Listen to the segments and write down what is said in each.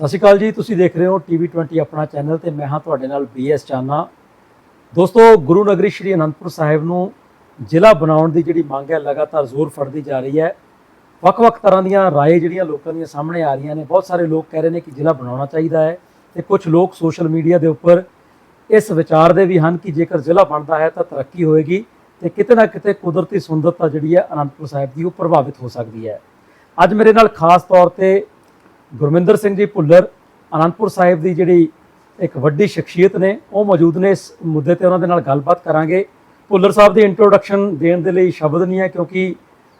ਸਤਿ ਸ਼੍ਰੀ ਅਕਾਲ ਜੀ, ਤੁਸੀਂ ਦੇਖ ਰਹੇ ਹੋ ਟੀਵੀ 20 ਆਪਣਾ ਚੈਨਲ ਤੇ ਮੈਂ ਹਾਂ ਤੁਹਾਡੇ ਨਾਲ ਬੀਐਸ ਚਾਨਾ। ਦੋਸਤੋ, ਗੁਰੂ ਨਗਰੀ ਸ਼੍ਰੀ ਅਨੰਦਪੁਰ ਸਾਹਿਬ ਨੂੰ ਜ਼ਿਲ੍ਹਾ ਬਣਾਉਣ ਦੀ ਜਿਹੜੀ ਮੰਗ ਹੈ, ਲਗਾਤਾਰ ਜ਼ੋਰ ਫੜਦੀ ਜਾ ਰਹੀ ਹੈ। ਵੱਖ-ਵੱਖ ਤਰ੍ਹਾਂ ਦੀਆਂ ਰਾਏ ਜਿਹੜੀਆਂ ਲੋਕਾਂ ਦੀਆਂ ਸਾਹਮਣੇ ਆ ਰਹੀਆਂ ਨੇ, ਬਹੁਤ ਸਾਰੇ ਲੋਕ ਕਹਿ ਰਹੇ ਨੇ ਕਿ ਜ਼ਿਲ੍ਹਾ ਬਣਾਉਣਾ ਚਾਹੀਦਾ ਹੈ ਤੇ ਕੁਝ ਲੋਕ ਸੋਸ਼ਲ ਮੀਡੀਆ ਦੇ ਉੱਪਰ ਇਸ ਵਿਚਾਰ ਦੇ ਵੀ ਹਨ ਕਿ ਜੇਕਰ ਜ਼ਿਲ੍ਹਾ ਬਣਦਾ ਹੈ ਤਾਂ ਤਰੱਕੀ ਹੋਏਗੀ ਤੇ ਕਿਤੇ ਨਾ ਕਿਤੇ ਕੁਦਰਤੀ ਸੁੰਦਰਤਾ ਜਿਹੜੀ ਹੈ ਅਨੰਦਪੁਰ ਸਾਹਿਬ ਦੀ ਉਹ ਪ੍ਰਭਾਵਿਤ ਹੋ ਸਕਦੀ ਹੈ। ਅੱਜ ਮੇਰੇ ਨਾਲ ਖਾਸ ਤੌਰ ਤੇ ਗੁਰਮਿੰਦਰ ਸਿੰਘ ਜੀ ਭੁੱਲਰ, ਅਨੰਦਪੁਰ ਸਾਹਿਬ ਦੀ ਜਿਹੜੀ ਇੱਕ ਵੱਡੀ ਸ਼ਖਸੀਅਤ ਨੇ, ਉਹ ਮੌਜੂਦ ਨੇ। ਇਸ ਮੁੱਦੇ ਤੇ ਉਹਨਾਂ ਦੇ ਨਾਲ ਗੱਲਬਾਤ ਕਰਾਂਗੇ। ਭੁੱਲਰ ਸਾਹਿਬ ਦੀ ਇੰਟਰੋਡਕਸ਼ਨ ਦੇਣ ਦੇ ਲਈ ਸ਼ਬਦ ਨਹੀਂ ਹੈ, ਕਿਉਂਕਿ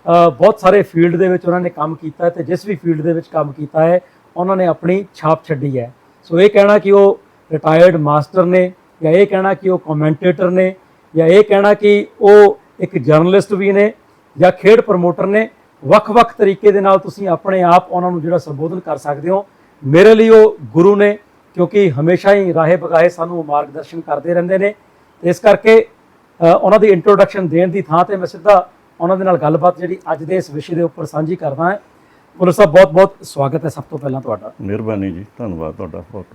ਬਹੁਤ ਸਾਰੇ ਫੀਲਡ ਦੇ ਵਿੱਚ ਉਹਨਾਂ ਨੇ ਕੰਮ ਕੀਤਾ ਹੈ ਤੇ ਜਿਸ ਵੀ ਫੀਲਡ ਦੇ ਵਿੱਚ ਕੰਮ ਕੀਤਾ ਹੈ, ਉਹਨਾਂ ਨੇ ਆਪਣੀ ਛਾਪ ਛੱਡੀ ਹੈ। ਸੋ ਇਹ ਕਹਿਣਾ ਕਿ ਉਹ ਰਿਟਾਇਰਡ ਮਾਸਟਰ ਨੇ, ਜਾਂ ਇਹ ਕਹਿਣਾ ਕਿ ਉਹ ਕਮੈਂਟੇਟਰ ਨੇ, ਜਾਂ ਇਹ ਕਹਿਣਾ ਕਿ ਉਹ ਇੱਕ ਜਰਨਲਿਸਟ ਵੀ ਨੇ, ਜਾਂ ਖੇਡ ਪ੍ਰਮੋਟਰ ਨੇ ਵੱਖ-ਵੱਖ ਤਰੀਕੇ ਦੇ ਨਾਲ ਤੁਸੀਂ ਆਪਣੇ ਆਪ ਉਹਨਾਂ ਨੂੰ ਜਿਹੜਾ ਸੰਬੋਧਨ ਕਰ ਸਕਦੇ ਹੋ। ਮੇਰੇ ਲਈ ਉਹ ਗੁਰੂ ਨੇ ਕਿਉਂਕਿ ਹਮੇਸ਼ਾ ਹੀ ਰਾਹੇ ਬਗਾਏ ਸਾਨੂੰ ਮਾਰਗਦਰਸ਼ਨ ਕਰਦੇ ਰਹਿੰਦੇ ਨੇ। ਇਸ ਕਰਕੇ ਉਹਨਾਂ ਦੀ ਇੰਟਰੋਡਕਸ਼ਨ ਦੇਣ ਦੀ ਥਾਂ ਤੇ ਮੈਂ ਸਿੱਧਾ ਉਹਨਾਂ ਦੇ ਨਾਲ ਗੱਲਬਾਤ ਜਿਹੜੀ ਅੱਜ ਦੇ ਇਸ ਵਿਸ਼ੇ ਦੇ ਉੱਪਰ ਸਾਂਝੀ ਕਰਦਾ ਹਾਂ। ਪੁਲਿਸ ਸਾਹਿਬ ਬਹੁਤ-ਬਹੁਤ ਸਵਾਗਤ ਹੈ ਸਭ ਤੋਂ ਪਹਿਲਾਂ ਤੁਹਾਡਾ। ਮਿਹਰਬਾਨੀ ਜੀ ਧੰਨਵਾਦ ਤੁਹਾਡਾ ਬਹੁਤ।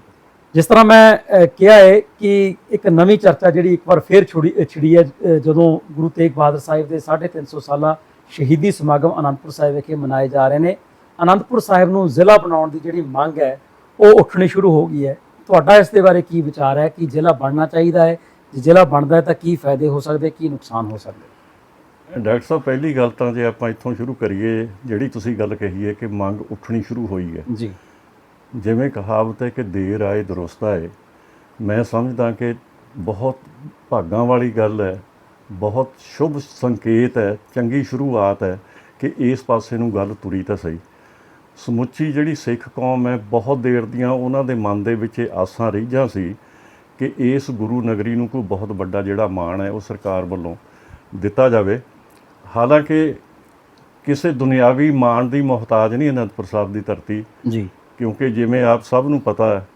ਜਿਸ ਤਰ੍ਹਾਂ ਮੈਂ ਕਿਹਾ ਹੈ ਕਿ ਇੱਕ ਨਵੀਂ ਚਰਚਾ ਜਿਹੜੀ ਇੱਕ ਵਾਰ ਫੇਰ ਛੁੜੀ ਛਿੜੀ ਹੈ ਜਦੋਂ ਗੁਰੂ ਤੇਗ ਬਹਾਦਰ ਸਾਹਿਬ ਦੇ 350 ਸਾਲਾ ਸ਼ਹੀਦੀ ਸਮਾਗਮ ਅਨੰਦਪੁਰ ਸਾਹਿਬ ਵਿਖੇ ਮਨਾਏ ਜਾ ਰਹੇ ਨੇ। ਅਨੰਦਪੁਰ ਸਾਹਿਬ ਨੂੰ ਜ਼ਿਲ੍ਹਾ ਬਣਾਉਣ ਦੀ ਜਿਹੜੀ ਮੰਗ ਹੈ ਉਹ ਉੱਠਣੀ ਸ਼ੁਰੂ ਹੋ ਗਈ ਹੈ। ਤੁਹਾਡਾ ਇਸ ਦੇ ਬਾਰੇ ਕੀ ਵਿਚਾਰ ਹੈ? ਕਿ ਜ਼ਿਲ੍ਹਾ ਬਣਨਾ ਚਾਹੀਦਾ ਹੈ? ਜੇ ਜ਼ਿਲ੍ਹਾ ਬਣਦਾ ਹੈ ਤਾਂ ਕੀ ਫਾਇਦੇ ਹੋ ਸਕਦੇ ਕੀ ਨੁਕਸਾਨ ਹੋ ਸਕਦੇ? ਡਾਕਟਰ ਸਾਹਿਬ ਪਹਿਲੀ ਗੱਲ ਤਾਂ ਜੇ ਆਪਾਂ ਇੱਥੋਂ ਸ਼ੁਰੂ ਕਰੀਏ ਜਿਹੜੀ ਤੁਸੀਂ ਗੱਲ ਕਹੀ ਹੈ ਕਿ ਮੰਗ ਉੱਠਣੀ ਸ਼ੁਰੂ ਹੋਈ ਹੈ। ਜੀ। ਜਿਵੇਂ ਕਹਾਵਤ ਹੈ ਕਿ ਦੇਰ ਆਏ ਦਰੁਸਤ ਆਏ। ਮੈਂ ਸਮਝਦਾ ਕਿ ਬਹੁਤ ਭਾਗਾਂ ਵਾਲੀ ਗੱਲ ਹੈ। ਬਹੁਤ ਸ਼ੁਭ ਸੰਕੇਤ ਹੈ ਚੰਗੀ ਸ਼ੁਰੂਆਤ ਹੈ ਕਿ ਇਸ ਪਾਸੇ ਨੂੰ ਗੱਲ ਤੁਰੀ ਤਾਂ ਸਹੀ। ਸਮੁੱਚੀ ਜਿਹੜੀ ਸਿੱਖ ਕੌਮ ਹੈ ਬਹੁਤ ਦੇਰ ਦੀਆਂ ਉਹਨਾਂ ਦੇ ਮਨ ਦੇ ਵਿੱਚ ਇਹ ਆਸਾਂ ਰਹੀਆਂ ਸੀ ਕਿ ਇਸ ਗੁਰੂ ਨਗਰੀ ਨੂੰ ਕੋਈ ਬਹੁਤ ਵੱਡਾ ਜਿਹੜਾ ਮਾਣ ਹੈ ਉਹ ਸਰਕਾਰ ਵੱਲੋਂ ਦਿੱਤਾ ਜਾਵੇ। ਹਾਲਾਂਕਿ ਕਿਸੇ ਦੁਨਿਆਵੀ ਮਾਣ ਦੀ ਮੁਹਤਾਜ ਨਹੀਂ ਅਨੰਦਪੁਰ ਸਾਹਿਬ ਦੀ ਧਰਤੀ। ਜੀ। ਕਿਉਂਕਿ ਜਿਵੇਂ ਆਪ ਸਭ ਨੂੰ ਪਤਾ ਹੈ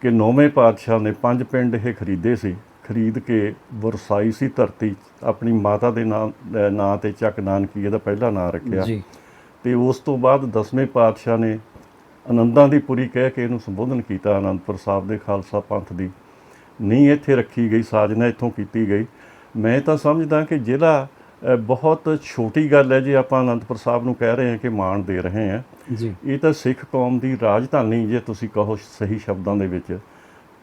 ਕਿ ਨੌਵੇਂ ਪਾਤਸ਼ਾਹ ਨੇ ਪੰਜ ਪਿੰਡ ਇਹ ਖਰੀਦੇ ਸੀ। ਖਰੀਦ ਕੇ ਵਰਸਾਈ ਸੀ ਧਰਤੀ ਆਪਣੀ ਮਾਤਾ ਦੇ ਨਾਂ ਅਹ ਨਾਂ ਤੇ ਚੱਕ ਨਾਨਕੀ ਇਹਦਾ ਪਹਿਲਾ ਨਾਂ ਰੱਖਿਆ। ਜੀ। ਤੇ ਉਸ ਤੋਂ ਬਾਅਦ ਦਸਵੇਂ ਪਾਤਸ਼ਾਹ ਨੇ ਆਨੰਦਾਂ ਦੀ ਪੁਰੀ ਕਹਿ ਕੇ ਇਹਨੂੰ ਸੰਬੋਧਨ ਕੀਤਾ ਆਨੰਦਪੁਰ ਸਾਹਿਬ ਦੇ ਖਾਲਸਾ ਪੰਥ ਦੀ। ਨਹੀਂ ਇੱਥੇ ਰੱਖੀ ਗਈ ਸਾਜਨਾ ਇੱਥੋਂ ਕੀਤੀ ਗਈ। ਮੈਂ ਤਾਂ ਸਮਝਦਾ ਕਿ ਅਹ, ਬਹੁਤ ਛੋਟੀ ਗੱਲ ਹੈ ਜੇ ਆਪਾਂ ਆਨੰਦਪੁਰ ਸਾਹਿਬ ਨੂੰ ਕਹਿ ਰਹੇ ਹਾਂ ਕਿ ਮਾਣ ਦੇ ਰਹੇ ਹਾਂ। ਜੀ। ਇਹ ਤਾਂ ਸਿੱਖ ਕੌਮ ਦੀ ਰਾਜਧਾਨੀ ਜੇ ਤੁਸੀਂ ਕਹੋ ਸਹੀ ਸ਼ਬਦਾਂ ਦੇ ਵਿੱਚ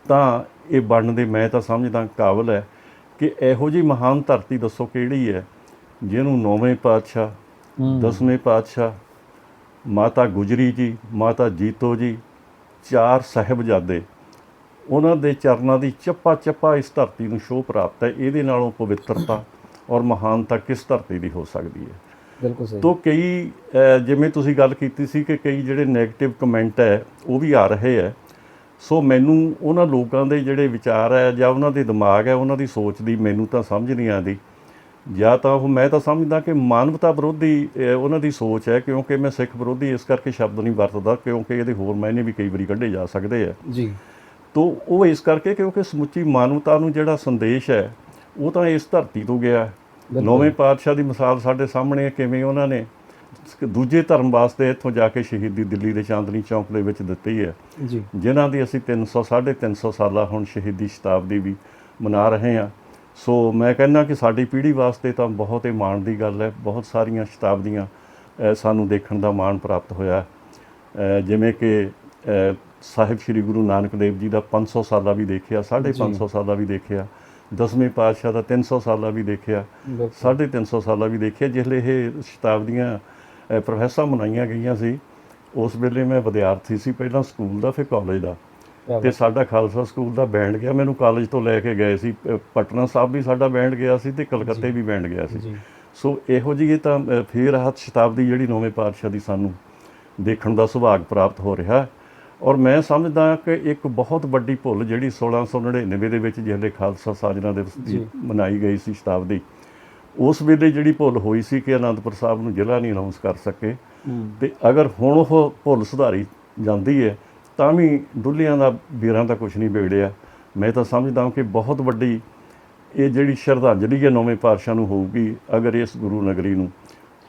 ਤਾਂ ਇਹ ਬਣਨ ਦੇ ਮੈਂ ਤਾਂ ਸਮਝਦਾ ਕਾਬਲ ਹੈ ਕਿ ਇਹੋ ਜੀ ਮਹਾਨ ਧਰਤੀ ਦੱਸੋ ਕਿਹੜੀ ਹੈ ਜਿਹਨੂੰ ਨੌਵੇਂ ਪਾਤਸ਼ਾਹ। ਦਸਵੇਂ ਪਾਤਸ਼ਾਹ ਮਾਤਾ ਗੁਜਰੀ ਜੀ ਮਾਤਾ ਜੀਤੋ ਜੀ ਚਾਰ ਸਾਹਿਬਜ਼ਾਦੇ ਉਹਨਾਂ ਦੇ ਚਰਨਾਂ ਦੀ ਚੱਪਾ ਚੱਪਾ ਇਸ ਧਰਤੀ ਨੂੰ ਸ਼ੋਅ ਪ੍ਰਾਪਤ ਹੈ ਇਹਦੇ ਨਾਲੋਂ ਪਵਿੱਤਰਤਾ ਔਰ ਮਹਾਨਤਾ ਕਿਸ ਧਰਤੀ ਦੀ ਹੋ ਸਕਦੀ ਹੈ ਬਿਲਕੁਲ ਸਹੀ ਤੋ ਕਈ ਜਿਵੇਂ ਤੁਸੀਂ ਗੱਲ ਕੀਤੀ ਸੀ ਕਿ ਕਈ ਜਿਹੜੇ 네ਗੇਟਿਵ ਕਮੈਂਟ ਹੈ ਉਹ ਵੀ ਆ ਰਹੇ ਹੈ ਸੋ ਮੈਨੂੰ ਉਹਨਾਂ ਲੋਕਾਂ ਦੇ ਜਿਹੜੇ ਵਿਚਾਰ ਹੈ ਜਾਂ ਉਹਨਾਂ ਦੇ ਦਿਮਾਗ ਹੈ ਉਹਨਾਂ ਦੀ ਸੋਚ ਦੀ ਮੈਨੂੰ ਤਾਂ ਸਮਝ ਨਹੀਂ ਆਉਂਦੀ। ਜਾਂ ਤਾਂ ਉਹ ਮੈਂ ਤਾਂ ਸਮਝਦਾ ਕਿ ਮਾਨਵਤਾ ਵਿਰੋਧੀ ਉਹਨਾਂ ਦੀ ਸੋਚ ਹੈ ਕਿਉਂਕਿ ਮੈਂ ਸਿੱਖ ਵਿਰੋਧੀ ਇਸ ਕਰਕੇ ਸ਼ਬਦ ਨਹੀਂ ਵਰਤਦਾ ਕਿਉਂਕਿ ਇਹਦੇ ਹੋਰ ਮਾਇਨੇ ਵੀ ਕਈ ਵਾਰੀ ਕੱਢੇ ਜਾ ਸਕਦੇ ਆ। ਜੀ। ਤੋ ਉਹ ਇਸ ਕਰਕੇ ਕਿਉਂਕਿ ਸਮੁੱਚੀ ਮਾਨਵਤਾ ਨੂੰ ਜਿਹੜਾ ਸੰਦੇਸ਼ ਹੈ ਉਹ ਤਾਂ ਇਸ ਧਰਤੀ ਤੋਂ ਗਿਆ। ਨੌਵੇਂ ਪਾਤਸ਼ਾਹ ਦੀ ਮਿਸਾਲ ਸਾਡੇ ਸਾਹਮਣੇ ਹੈ ਕਿਵੇਂ ਉਹਨਾਂ ਨੇ ਦੂਜੇ ਧਰਮ ਵਾਸਤੇ ਇੱਥੋਂ ਜਾ ਕੇ ਸ਼ਹੀਦੀ ਦਿੱਲੀ ਦੇ ਚਾਂਦਨੀ ਚੌਂਕ ਦੇ ਵਿੱਚ ਦਿੱਤੀ ਹੈ। ਜੀ। ਜਿਨ੍ਹਾਂ ਦੀ ਅਸੀਂ 300 350 ਸਾਲਾ ਹੁਣ ਸ਼ਹੀਦੀ ਸ਼ਤਾਬਦੀ ਵੀ ਮਨਾ ਰਹੇ ਹਾਂ। ਸੋ ਮੈਂ ਕਹਿੰਦਾ ਕਿ ਸਾਡੀ ਪੀੜ੍ਹੀ ਵਾਸਤੇ ਤਾਂ ਬਹੁਤ ਹੀ ਮਾਣ ਦੀ ਗੱਲ ਹੈ। ਬਹੁਤ ਸਾਰੀਆਂ ਸ਼ਤਾਬਦੀਆਂ ਸਾਨੂੰ ਦੇਖਣ ਦਾ ਮਾਣ ਪ੍ਰਾਪਤ ਹੋਇਆ। ਜਿਵੇਂ ਕਿ ਸਾਹਿਬ ਸ੍ਰੀ ਗੁਰੂ ਨਾਨਕ ਦੇਵ ਜੀ ਦਾ 500 ਸਾਲਾ ਵੀ ਦੇਖਿਆ 550 ਸਾਲਾ ਵੀ ਦੇਖਿਆ। ਦਸਵੇਂ ਪਾਤਸ਼ਾਹ ਦਾ 300 ਸਾਲਾ ਵੀ ਦੇਖਿਆ। ਬਿਲਕੁਲ। 350 ਸਾਲਾ ਵੀ ਦੇਖਿਆ। ਜਿਸਲੇ ਇਹ ਸ਼ਤਾਬਦੀਆਂ ਪ੍ਰੋਫੈਸਰ ਮਨਾਈਆਂ ਗਈਆਂ ਸੀ। ਉਸ ਵੇਲੇ ਮੈਂ ਵਿਦਿਆਰਥੀ ਸੀ ਪਹਿਲਾਂ ਸਕੂਲ ਦਾ ਫਿਰ ਕਾਲਜ ਦਾ। ਤੇ ਸਾਡਾ ਖਾਲਸਾ ਸਕੂਲ ਦਾ ਬੈਂਡ ਗਿਆ। ਮੈਨੂੰ ਕਾਲਜ ਤੋਂ ਲੈ ਕੇ ਗਏ ਸੀ। ਪਟਨਾ ਸਾਹਿਬ ਵੀ ਸਾਡਾ ਬੈਂਡ ਗਿਆ ਸੀ ਤੇ ਕਲਕੱਤੇ ਵੀ ਬੈਂਡ ਗਿਆ ਸੀ। ਜੀ। ਸੋ ਇਹੋ ਜਿਹੀ ਇਹ ਤਾਂ ਫੇਰ ਹੱਥ ਸ਼ਤਾਬਦੀ ਜਿਹੜੀ ਨੌਵੇਂ ਪਾਤਸ਼ਾਹ ਦੀ ਸਾਨੂੰ ਦੇਖਣ ਦਾ ਸੁਭਾਗ ਪ੍ਰਾਪਤ ਹੋ ਰਿਹਾ। ਔਰ ਮੈਂ ਸਮਝਦਾ ਕਿ ਇੱਕ ਬਹੁਤ ਵੱਡੀ ਭੁੱਲ ਜਿਹੜੀ 1699 ਦੇ ਵਿੱਚ ਜਿਹੜੇ ਖਾਲਸਾ ਸਾਜਨਾ ਦਿਵਸ ਦੀ ਜੀ। ਮਨਾਈ ਗਈ ਸੀ ਸ਼ਤਾਬਦੀ ਉਸ ਵੇਲੇ ਜਿਹੜੀ ਭੁੱਲ ਹੋਈ ਸੀ ਕਿ ਅਨੰਦਪੁਰ ਸਾਹਿਬ ਨੂੰ ਜ਼ਿਲ੍ਹਾ ਨਹੀਂ ਅਨਾਉਂਸ ਕਰ ਸਕੇ ਹੂੰ। ਤੇ ਅਗਰ ਹੁਣ ਉਹ ਭੁੱਲ ਸੁਧਾਰੀ ਜਾਂਦੀ ਹੈ ਤਾਂ ਵੀ ਡੁੱਲਿਆਂ ਦਾ ਵੀਰਾਂ ਦਾ ਕੁਝ ਨਹੀਂ ਵਿਗੜਿਆ। ਮੈਂ ਤਾਂ ਸਮਝਦਾ ਕਿ ਬਹੁਤ ਵੱਡੀ ਇਹ ਜਿਹੜੀ ਸ਼ਰਧਾਂਜਲੀ ਹੈ ਨੌਵੇਂ ਪਾਤਸ਼ਾਹ ਨੂੰ ਹੋਊਗੀ ਅਗਰ ਇਸ ਗੁਰੂ ਨਗਰੀ ਨੂੰ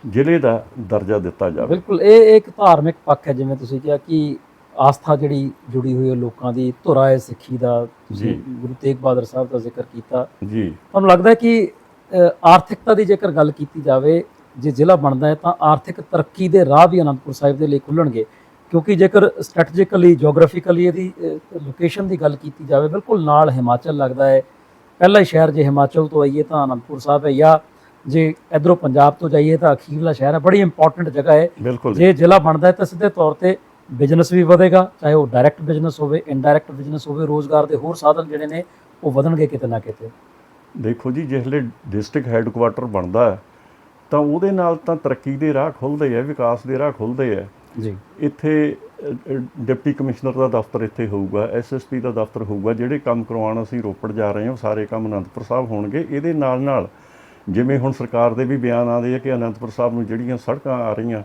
ਜ਼ਿਲ੍ਹੇ ਦਾ ਦਰਜਾ ਦਿੱਤਾ ਜਾਵੇ। ਬਿਲਕੁਲ ਇਹ ਇੱਕ ਧਾਰਮਿਕ ਪੱਖ ਹੈ ਜਿਵੇਂ ਤੁਸੀਂ ਕਿਹਾ ਕਿ ਆਸਥਾ ਜਿਹੜੀ ਜੁੜੀ ਹੋਈ ਹੈ ਲੋਕਾਂ ਦੀ ਧੁਰਾ ਹੈ ਸਿੱਖੀ ਦਾ ਤੁਸੀਂ। ਗੁਰੂ ਤੇਗ ਬਹਾਦਰ ਸਾਹਿਬ ਦਾ ਜ਼ਿਕਰ ਕੀਤਾ। ਜੀ। ਤੁਹਾਨੂੰ ਲੱਗਦਾ ਹੈ ਕਿ ਆਰਥਿਕਤਾ ਦੀ ਜੇਕਰ ਗੱਲ ਕੀਤੀ ਜਾਵੇ ਜੇ ਜ਼ਿਲ੍ਹਾ ਬਣਦਾ ਹੈ ਤਾਂ ਆਰਥਿਕ ਤਰੱਕੀ ਦੇ ਰਾਹ ਵੀ ਅਨੰਦਪੁਰ ਸਾਹਿਬ ਦੇ ਲਈ ਖੁੱਲਣਗੇ ਕਿਉਂਕਿ ਜੇਕਰ ਸਟ੍ਰੈਟਜੀਕਲੀ ਜੀਓਗ੍ਰਾਫਿਕਲੀ ਇਹਦੀ ਲੋਕੇਸ਼ਨ ਦੀ ਗੱਲ ਕੀਤੀ ਜਾਵੇ ਬਿਲਕੁਲ ਨਾਲ ਹਿਮਾਚਲ ਲੱਗਦਾ ਹੈ। ਪਹਿਲਾ ਹੀ ਸ਼ਹਿਰ ਜੇ ਹਿਮਾਚਲ ਤੋਂ ਆਈਏ ਤਾਂ ਅਨੰਦਪੁਰ ਸਾਹਿਬ ਹੈ ਜਾਂ ਜੇ ਇਧਰੋਂ ਪੰਜਾਬ ਤੋਂ ਜਾਈਏ ਤਾਂ ਅਖੀਰਲਾ ਸ਼ਹਿਰ ਹੈ ਬੜੀ ਇੰਪੋਰਟੈਂਟ ਜਗ੍ਹਾ ਹੈ। ਜੇ। ਜ਼ਿਲ੍ਹਾ ਬਣਦਾ ਹੈ ਤਾਂ ਸਿੱਧੇ ਤੌਰ ਤੇ ਬਿਜ਼ਨਸ ਵੀ ਵਧੇਗਾ ਚਾਹੇ ਉਹ ਡਾਇਰੈਕਟ ਬਿਜ਼ਨਸ ਹੋਵੇ ਇਨਡਾਇਰੈਕਟ ਬਿਜ਼ਨਸ ਹੋਵੇ ਰੋਜ਼ਗਾਰ ਦੇ ਹੋਰ ਸਾਧਨ ਜਿਹੜੇ ਨੇ ਉਹ ਵਧਣਗੇ ਕਿਤੇ ਨਾ ਕਿਤੇ। ਦੇਖੋ ਜੀ ਜਿਸਲੇ ਡਿਸਟ੍ਰਿਕਟ ਹੈੱਡਕੁਆਟਰ ਬਣਦਾ ਹੈ ਤਾਂ ਉਹਦੇ ਨਾਲ ਤਾਂ ਤਰੱਕੀ ਦੇ ਰਾਹ ਖੁੱਲਦੇ ਆ ਵਿਕਾਸ ਦੇ ਰਾਹ ਖੁੱਲਦੇ ਆ। ਜੀ। ਇੱਥੇ ਡਿਪਟੀ ਕਮਿਸ਼ਨਰ ਦਾ ਦਫ਼ਤਰ ਇੱਥੇ ਹੋਊਗਾ ਐਸਐਸਪੀ ਦਾ ਦਫ਼ਤਰ ਹੋਊਗਾ ਜਿਹੜੇ ਕੰਮ ਕਰਵਾਉਣ ਅਸੀਂ ਰੋਪੜ ਜਾ ਰਹੇ ਹਾਂ ਸਾਰੇ ਕੰਮ ਅਨੰਦਪੁਰ ਸਾਹਿਬ ਹੋਣਗੇ। ਇਹਦੇ ਨਾਲ ਨਾਲ ਜਿਵੇਂ ਹੁਣ ਸਰਕਾਰ ਦੇ ਵੀ ਬਿਆਨ ਆਉਂਦੇ ਆ ਕਿ ਅਨੰਦਪੁਰ ਸਾਹਿਬ ਨੂੰ ਜਿਹੜੀਆਂ ਸੜਕਾਂ ਆ ਰਹੀਆਂ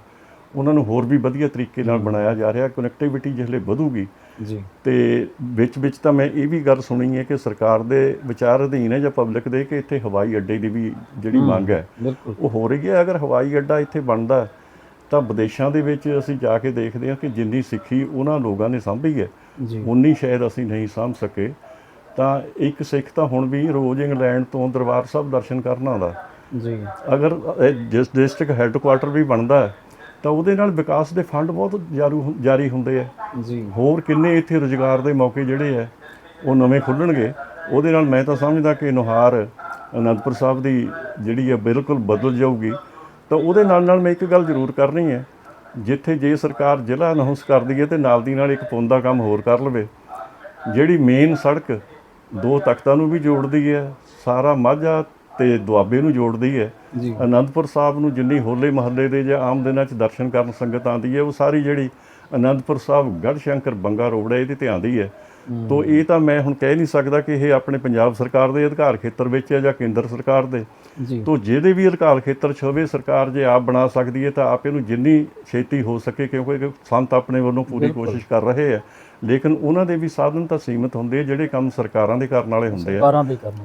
ਉਹਨਾਂ ਨੂੰ ਹੋਰ ਵੀ ਵਧੀਆ ਤਰੀਕੇ ਨਾਲ ਬਣਾਇਆ ਜਾ ਰਿਹਾ ਕਨੈਕਟੀਵਿਟੀ ਜਿਸਲੇ ਵਧੂਗੀ ਜੀ। ਤੇ ਵਿੱਚ ਵਿੱਚ ਤਾਂ ਮੈਂ ਇਹ ਵੀ ਗੱਲ ਸੁਣੀ ਹੈ ਕਿ ਸਰਕਾਰ ਦੇ ਵਿਚਾਰ ਅਧੀਨ ਹੈ ਜਾਂ ਪਬਲਿਕ ਦੇ ਕਿ ਇੱਥੇ ਹਵਾਈ ਅੱਡੇ ਦੀ ਵੀ ਜਿਹੜੀ ਮੰਗ ਹੈ ਉਹ ਹੋ ਰਹੀ ਹੈ। ਅਗਰ ਹਵਾਈ ਅੱਡਾ ਇੱਥੇ ਬਣਦਾ ਤਾਂ ਵਿਦੇਸ਼ਾਂ ਦੇ ਵਿੱਚ ਅਸੀਂ ਜਾ ਕੇ ਦੇਖਦੇ ਹਾਂ ਕਿ ਜਿੰਨੀ ਸਿੱਖੀ ਉਹਨਾਂ ਲੋਕਾਂ ਨੇ ਸਾਂਭੀ ਹੈ ਉਨੀ ਸ਼ਾਇਦ ਅਸੀਂ ਨਹੀਂ ਸਾਂਭ ਸਕੇ। ਤਾਂ ਇੱਕ ਸਿੱਖ ਤਾਂ ਹੁਣ ਵੀ ਰੋਜ਼ ਇੰਗਲੈਂਡ ਤੋਂ ਦਰਬਾਰ ਸਾਹਿਬ ਦਰਸ਼ਨ ਕਰਨ ਆਉਂਦਾ। ਜੀ। ਅਗਰ ਜਿਸ ਡਿਸਟ੍ਰਿਕਟ ਹੈੱਡਕੁਆਟਰ ਵੀ ਬਣਦਾ ਹੈ, ਤਾਂ ਉਹਦੇ ਨਾਲ ਵਿਕਾਸ ਦੇ ਫੰਡ ਬਹੁਤ ਜਾਰੂ ਜਾਰੀ ਹੁੰਦੇ ਆ। ਜੀ। ਹੋਰ ਕਿੰਨੇ ਇੱਥੇ ਰੁਜ਼ਗਾਰ ਦੇ ਮੌਕੇ ਜਿਹੜੇ ਆ ਉਹ ਨਵੇਂ ਖੁੱਲਣਗੇ। ਉਹਦੇ ਨਾਲ ਮੈਂ ਤਾਂ ਸਮਝਦਾ ਕਿ ਨੁਹਾਰ ਅਨੰਦਪੁਰ ਸਾਹਿਬ ਦੀ ਜਿਹੜੀ ਹੈ ਬਿਲਕੁਲ ਬਦਲ ਜਾਊਗੀ। ਤਾਂ ਉਹਦੇ ਨਾਲ ਨਾਲ ਮੈਂ ਇੱਕ ਗੱਲ ਜ਼ਰੂਰ ਕਰਨੀ ਹੈ ਜਿੱਥੇ ਜੇ ਸਰਕਾਰ ਜ਼ਿਲ੍ਹਾ ਅਨਾਉਂਸ ਕਰਦੀ ਹੈ ਤੇ ਨਾਲ ਦੀ ਨਾਲ ਇੱਕ ਪੁੰਨ ਦਾ ਕੰਮ ਹੋਰ ਕਰ ਲਵੇ। ਜਿਹੜੀ ਮੇਨ ਸੜਕ ਦੋ ਤਖਤਾਂ ਨੂੰ ਵੀ ਜੋੜਦੀ ਹੈ ਸਾਰਾ ਮਾਝਾ ਤੇ ਦੁਆਬੇ ਨੂੰ ਜੋੜਦੀ ਹੈ ਜੀ। ਅਨੰਦਪੁਰ ਸਾਹਿਬ ਨੂੰ ਜਿੰਨੀ ਹੋਲੇ ਮਹੱਲੇ ਦੇ ਜਾਂ ਆਮ ਦਿਨਾਂ 'ਚ ਦਰਸ਼ਨ ਕਰਨ ਸੰਗਤ ਆਉਂਦੀ ਹੈ, ਉਹ ਸਾਰੀ ਜਿਹੜੀ ਅਨੰਦਪੁਰ ਸਾਹਿਬ ਗੜ੍ਹ ਸ਼ੰਕਰ ਬੰਗਾ ਰੋਡ ਹੈ ਇਹਦੇ ਤੇ ਆਉਂਦੀ ਹੈ। ਤੋ ਇਹ ਤਾਂ ਮੈਂ ਹੁਣ ਕਹਿ ਨਹੀਂ ਸਕਦਾ ਕਿ ਇਹ ਆਪਣੇ ਪੰਜਾਬ ਸਰਕਾਰ ਦੇ ਅਧਿਕਾਰ ਖੇਤਰ ਵਿੱਚ ਹੈ ਜਾਂ ਕੇਂਦਰ ਸਰਕਾਰ ਦੇ। ਤੋ ਜਿਹਦੇ ਵੀ ਅਧਿਕਾਰ ਖੇਤਰ 'ਚ ਹੋਵੇ ਸਰਕਾਰ ਜੇ ਆਪ ਬਣਾ ਸਕਦੀ ਹੈ ਤਾਂ ਆਪ ਇਹਨੂੰ ਜਿੰਨੀ ਛੇਤੀ ਹੋ ਸਕੇ ਕਿਉਂਕਿ ਸੰਤ ਆਪਣੇ ਵੱਲੋਂ ਪੂਰੀ। ਕੋਸ਼ਿਸ਼ ਕਰ ਰਹੇ ਹੈ ਲੇਕਿਨ ਉਹਨਾਂ ਦੇ ਵੀ ਸਾਧਨ ਤਾਂ ਸੀਮਿਤ ਹੁੰਦੇ ਆ ਜਿਹੜੇ ਕੰਮ ਸਰਕਾਰਾਂ ਦੇ ਕਰਨ ਵਾਲੇ ਹੁੰਦੇ ਆ।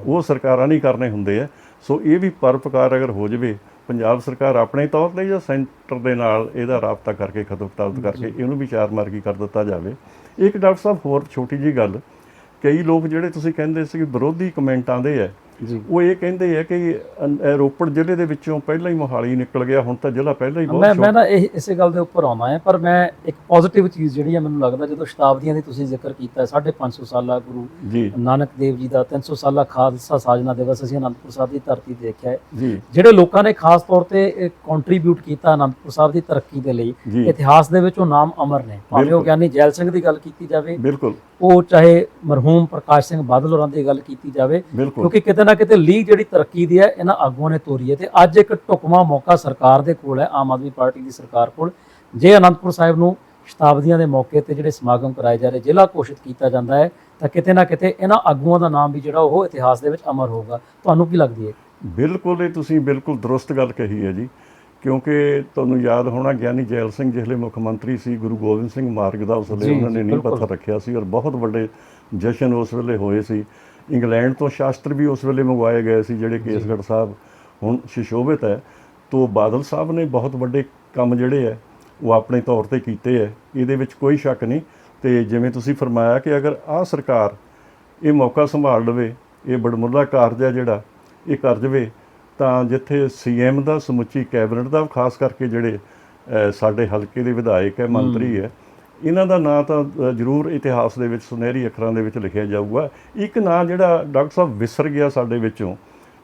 ਉਹ ਸਰਕਾਰਾਂ ਨਹੀਂ ਕਰਨੇ ਹੁੰਦੇ ਆ। ਸੋ ਇਹ ਵੀ ਪਰਪਕਾਰ ਅਗਰ ਹੋ ਜਵੇ ਪੰਜਾਬ ਸਰਕਾਰ ਆਪਣੇ ਤੌਰ ਤੇ ਜਾਂ ਸੈਂਟਰ ਦੇ ਨਾਲ ਇਹਦਾ ਰਾਬਤਾ ਕਰਕੇ ਖਤੋਖਤਾਬਤ ਕਰਕੇ ਇਹਨੂੰ ਵੀ ਚਾਰ ਮਾਰਗੀ ਕਰ ਦਿੱਤਾ ਜਾਵੇ। ਇੱਕ ਡਾਕਟਰ ਸਾਹਿਬ, ਹੋਰ ਛੋਟੀ ਜੀ ਗੱਲ, ਕਈ ਲੋਕ ਜਿਹੜੇ ਤੁਸੀਂ ਕਹਿੰਦੇ ਸੀ ਕਿ ਵਿਰੋਧੀ ਕਮੈਂਟ ਆਉਂਦੇ ਆ ਉਹ ਇਹ ਕਹਿੰਦੇ ਆ ਕਿ ਰੋਪੜ ਜ਼ਿਲ੍ਹੇ ਦੇ ਵਿੱਚੋਂ ਪਹਿਲਾਂ ਹੀ ਮੋਹਾਲੀ ਨਿਕਲ ਗਿਆ ਹੁਣ ਤਾਂ ਜ਼ਿਲ੍ਹਾ ਪਹਿਲਾਂ ਹੀ ਮੈਂ ਬਹੁਤ ਮੈਂ ਨਾ ਇਹ ਇਸੇ ਗੱਲ ਦੇ ਉੱਪਰ ਆਉਣਾ ਹੈ ਪਰ ਮੈਂ ਇੱਕ ਪੋਜ਼ਿਟਿਵ ਚੀਜ਼ ਜਿਹੜੀ ਹੈ ਮੈਨੂੰ ਲੱਗਦਾ ਜਦੋਂ ਸ਼ਤਾਬਦੀਆਂ ਦੀ ਤੁਸੀਂ ਜ਼ਿਕਰ ਕੀਤਾ ਹੈ 550 ਸਾਲਾ ਗੁਰੂ ਨਾਨਕ ਦੇਵ ਜੀ ਦਾ 300 ਸਾਲਾ ਖਾਲਸਾ ਸਾਜਨਾ ਦਿਵਸ ਅਸੀਂ ਅਨੰਦਪੁਰ ਸਾਹਿਬ ਦੀ ਧਰਤੀ ਤੇ ਦੇਖਿਆ ਹੈ। ਜਿਹੜੇ ਲੋਕਾਂ ਨੇ ਖਾਸ ਤੌਰ ਤੇ ਕੰਟਰੀਬਿਊਟ ਕੀਤਾ ਅਨੰਦਪੁਰ ਸਾਹਿਬ ਦੀ ਤਰੱਕੀ ਦੇ ਲਈ ਇਤਿਹਾਸ ਦੇ ਵਿੱਚ ਉਹ ਨਾਮ ਅਮਰ ਨੇ। ਭਾਵੇਂ ਉਹ। ਗਿਆਨੀ ਜੈਲ ਸਿੰਘ ਦੀ ਗੱਲ ਕੀਤੀ ਜਾਵੇ ਬਿਲਕੁਲ। ਉਹ ਚਾਹੇ ਮਰਹੂਮ ਪ੍ਰਕਾਸ਼ ਸਿੰਘ ਬਾਦਲ ਹੋਰਾਂ ਦੀ ਗੱਲ ਕੀਤੀ ਜਾਵੇ ਕਿਉਂਕਿ ਕਿਤੇ ਨਾ ਕਿਤੇ ਲੀਗ ਜਿਹੜੀ ਤਰੱਕੀ ਦੀ ਹੈ ਇਹਨਾਂ ਆਗੂਆਂ ਨੇ ਤੋਰੀ ਹੈ ਤੇ ਅੱਜ ਇੱਕ ਢੁਕਵਾਂ ਮੌਕਾ ਸਰਕਾਰ ਦੇ ਕੋਲ ਹੈ ਆਮ ਆਦਮੀ ਪਾਰਟੀ ਦੀ ਸਰਕਾਰ ਕੋਲ ਜੇ ਅਨੰਦਪੁਰ ਸਾਹਿਬ ਨੂੰ ਸ਼ਤਾਬਦੀਆਂ ਦੇ ਮੌਕੇ ਤੇ ਜਿਹੜੇ ਸਮਾਗਮ ਕਰਾਏ ਜਾ ਰਹੇ ਜ਼ਿਲ੍ਹਾ ਘੋਸ਼ਿਤ ਕੀਤਾ ਜਾਂਦਾ ਹੈ ਤਾਂ ਕਿਤੇ ਨਾ ਕਿਤੇ ਇਹਨਾਂ ਆਗੂਆਂ ਦਾ ਨਾਮ ਵੀ ਜਿਹੜਾ ਉਹ ਇਤਿਹਾਸ ਦੇ ਵਿੱਚ ਅਮਰ ਹੋਊਗਾ। ਤੁਹਾਨੂੰ ਕੀ ਲੱਗਦੀ ਹੈ? ਬਿਲਕੁਲ ਇਹ ਤੁਸੀਂ ਬਿਲਕੁਲ ਦਰੁਸਤ ਗੱਲ ਕਹੀ ਹੈ ਜੀ ਕਿਉਂਕਿ ਤੁਹਾਨੂੰ ਯਾਦ ਹੋਣਾ ਗਿਆਨੀ ਜੈਲ ਸਿੰਘ ਜਿਹਲੇ ਮੁੱਖ ਮੰਤਰੀ ਸੀ ਗੁਰੂ ਗੋਬਿੰਦ ਸਿੰਘ ਮਾਰਗ ਦਾ ਉਸ ਵੇਲੇ ਉਹਨਾਂ ਨੇ ਨੀਂਹ। ਪੱਥਰ ਰੱਖਿਆ ਸੀ ਔਰ ਬਹੁਤ ਵੱਡੇ ਜਸ਼ਨ ਉਸ ਵੇਲੇ ਹੋਏ ਸੀ। ਇੰਗਲੈਂਡ ਤੋਂ ਸ਼ਾਸਤਰ ਵੀ ਉਸ ਵੇਲੇ ਮੰਗਵਾਏ ਗਏ ਸੀ ਜਿਹੜੇ ਕੇਸਗੜ੍ਹ ਸਾਹਿਬ ਹੁਣ ਸ਼ਿਸ਼ੋਭਿਤ ਹੈ। ਤੋਂ ਬਾਦਲ ਸਾਹਿਬ ਨੇ ਬਹੁਤ ਵੱਡੇ ਕੰਮ ਜਿਹੜੇ ਹੈ ਉਹ ਆਪਣੇ ਤੌਰ ਤੇ ਕੀਤੇ ਹੈ। ਇਹਦੇ ਵਿੱਚ ਕੋਈ ਸ਼ੱਕ ਨਹੀਂ। ਤੇ ਜਿਵੇਂ ਤੁਸੀਂ ਫਰਮਾਇਆ ਕਿ ਅਗਰ ਆਹ ਸਰਕਾਰ ਇਹ ਮੌਕਾ ਸੰਭਾਲ ਲਵੇ ਇਹ ਬੜਮੁੱਲਾ ਕਾਰਜ ਹੈ ਜਿਹੜਾ ਇਹ ਕਰ ਜਵੇ ਤਾਂ ਜਿੱਥੇ ਸੀਐਮ ਦਾ ਸਮੁੱਚੀ ਕੈਬਨਿਟ ਦਾ ਖਾਸ ਕਰਕੇ ਜਿਹੜੇ ਸਾਡੇ ਹਲਕੇ ਦੇ ਵਿਧਾਇਕ ਹੈ। ਮੰਤਰੀ ਹੈ ਇਹਨਾਂ ਦਾ ਨਾਂ ਤਾਂ ਜ਼ਰੂਰ ਇਤਿਹਾਸ ਦੇ ਵਿੱਚ ਸੁਨਹਿਰੀ ਅੱਖਰਾਂ ਦੇ ਵਿੱਚ ਲਿਖਿਆ ਜਾਊਗਾ। ਇੱਕ ਨਾਂ ਜਿਹੜਾ ਡਾਕਟਰ ਸਾਹਿਬ ਵਿਸਰ ਗਿਆ ਸਾਡੇ ਵਿੱਚੋਂ